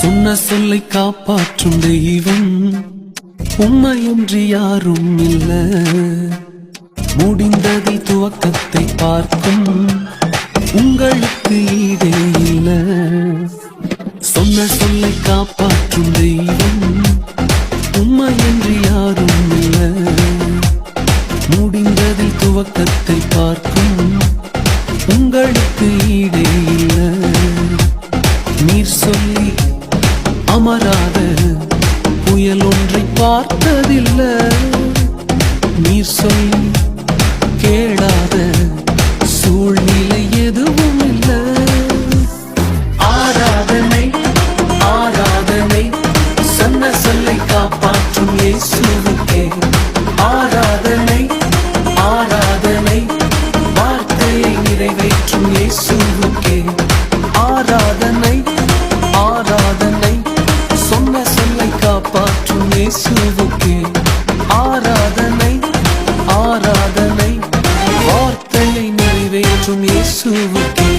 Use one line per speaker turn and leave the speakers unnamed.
சொன்ன சொல்லை காப்பாற்றும் தெய்வம் உண்மையின்றி யாரும் இல்ல. முடிந்ததை துவக்கத்தை பார்க்கும் உங்களுக்கு ஈடே இல்ல. சொன்ன சொல்லை காப்பாற்றும் தெய்வம் உண்மையின்றி யாரும் இல்ல. முடிந்ததை துவக்கத்தை பார்க்கும் உங்களுக்கு ஈடே இல்ல. நீர் சொல்லி அமராத. புயல் ஒன்றை பார்த்ததில்லை. நீர் சொல்லி கேளாத. சூழ்நிலை எதுவும் இல்லை. ஆராதனை ஆராதனை. சொன்ன சொல்லை காப்பாற்றும் இயேசுவுக்கே. ஆராதனை ஆராதனை. வார்த்தையை நிறைவேற்றும் இயேசுவுக்கே. இயேசுவுக்கே ஆராதனை ஆராதனை வார்த்தையை நிறைவேற்றும் இயேசுவுக்கே.